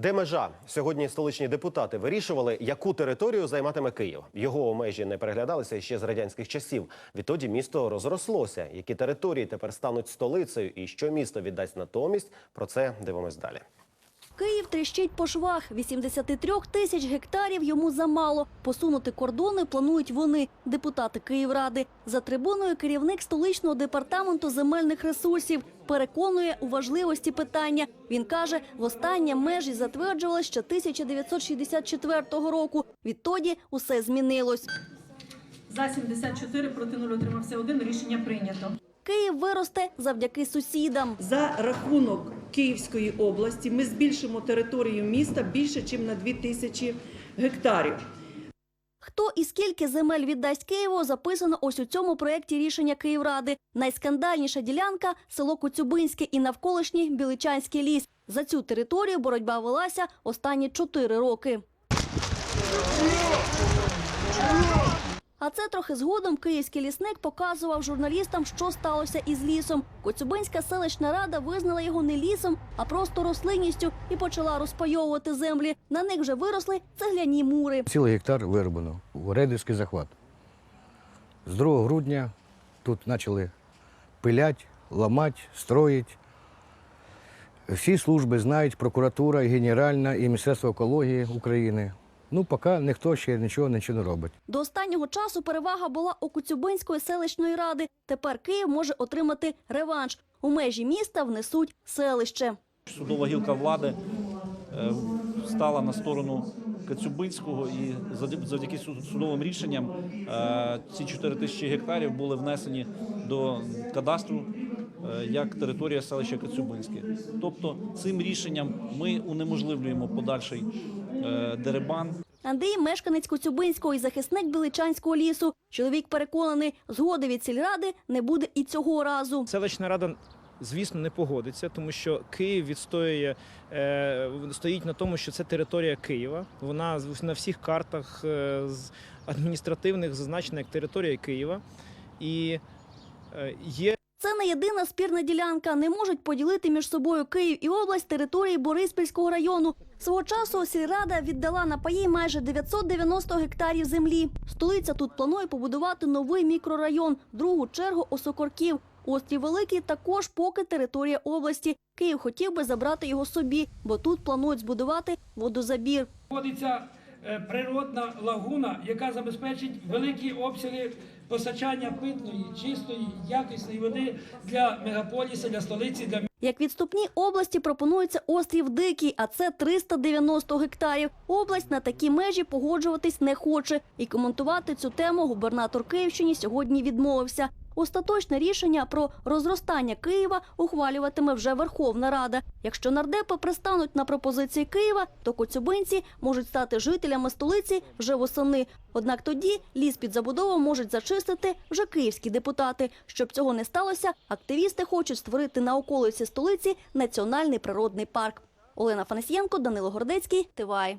Де межа? Сьогодні столичні депутати вирішували, яку територію займатиме Київ. Його межі не переглядалися ще з радянських часів. Відтоді місто розрослося. Які території тепер стануть столицею, і що місто віддасть натомість? Про це дивимось далі. Київ тріщить по швах. 83 тисяч гектарів йому замало. Посунути кордони планують вони, депутати Київради. За трибуною керівник столичного департаменту земельних ресурсів переконує у важливості питання. Він каже, востаннє межі затверджували ще 1964 року. Відтоді усе змінилось. За 74, проти 0 утримався один. Рішення прийнято. Київ виросте завдяки сусідам. За рахунок Київської області ми збільшимо територію міста більше, ніж на 2 тисячі гектарів. Хто і скільки земель віддасть Києву, записано ось у цьому проєкті рішення Київради. Найскандальніша ділянка – село Коцюбинське і навколишній Біличанський ліс. За цю територію боротьба велася останні чотири роки. А це трохи згодом київський лісник показував журналістам, що сталося із лісом. Коцюбинська селищна рада визнала його не лісом, а просто рослинністю і почала розпайовувати землі. На них вже виросли цегляні мури. Цілий гектар вироблено у рейдерський захват. З 2 грудня тут почали пилять, ламати, строїть. Всі служби знають, прокуратура, і Генеральна, і Міністерство екології України. Ну, поки ніхто ще нічого, нічого не робить. До останнього часу перевага була у Коцюбинської селищної ради. Тепер Київ може отримати реванш. У межі міста внесуть селище. Судова гілка влади е, стала на сторону Кацюбинського і завдя- завдяки суд- судовим рішенням е, ці 4 тисячі гектарів були внесені до кадастру як територія селища Кацюбинське. Тобто цим рішенням ми унеможливлюємо подальший е, деребан Андрій мешканець Коцюбинського і захисник Біличанського лісу. Чоловік переконаний, згоди від сільради не буде і цього разу. Селищна рада, звісно, не погодиться, тому що Київ відстоює е, стоїть на тому, що це територія Києва. Вона з- на всіх картах е, з адміністративних зазначена як територія Києва. І е, є єдина спірна ділянка. Не можуть поділити між собою Київ і область території Бориспільського району. Свого часу сільрада віддала на паї майже 990 гектарів землі. Столиця тут планує побудувати новий мікрорайон, другу чергу Осокорків. Острів Великий також поки територія області. Київ хотів би забрати його собі, бо тут планують збудувати водозабір. Знаходиться е, природна лагуна, яка забезпечить великі обсяги постачання питної, чистої, якісної води для мегаполіса, для столиці, для Як відступні області пропонується острів Дикий, а це 390 гектарів. Область на такі межі погоджуватись не хоче. І коментувати цю тему губернатор Київщини сьогодні відмовився. Остаточне рішення про розростання Києва ухвалюватиме вже Верховна Рада. Якщо нардепи пристануть на пропозиції Києва, то коцюбинці можуть стати жителями столиці вже восени. Однак тоді ліс під забудову можуть зачистити вже київські депутати. Щоб цього не сталося, активісти хочуть створити на околиці столиці національний природний парк. Олена Фанасьєнко, Данило Гордецький, Тивай.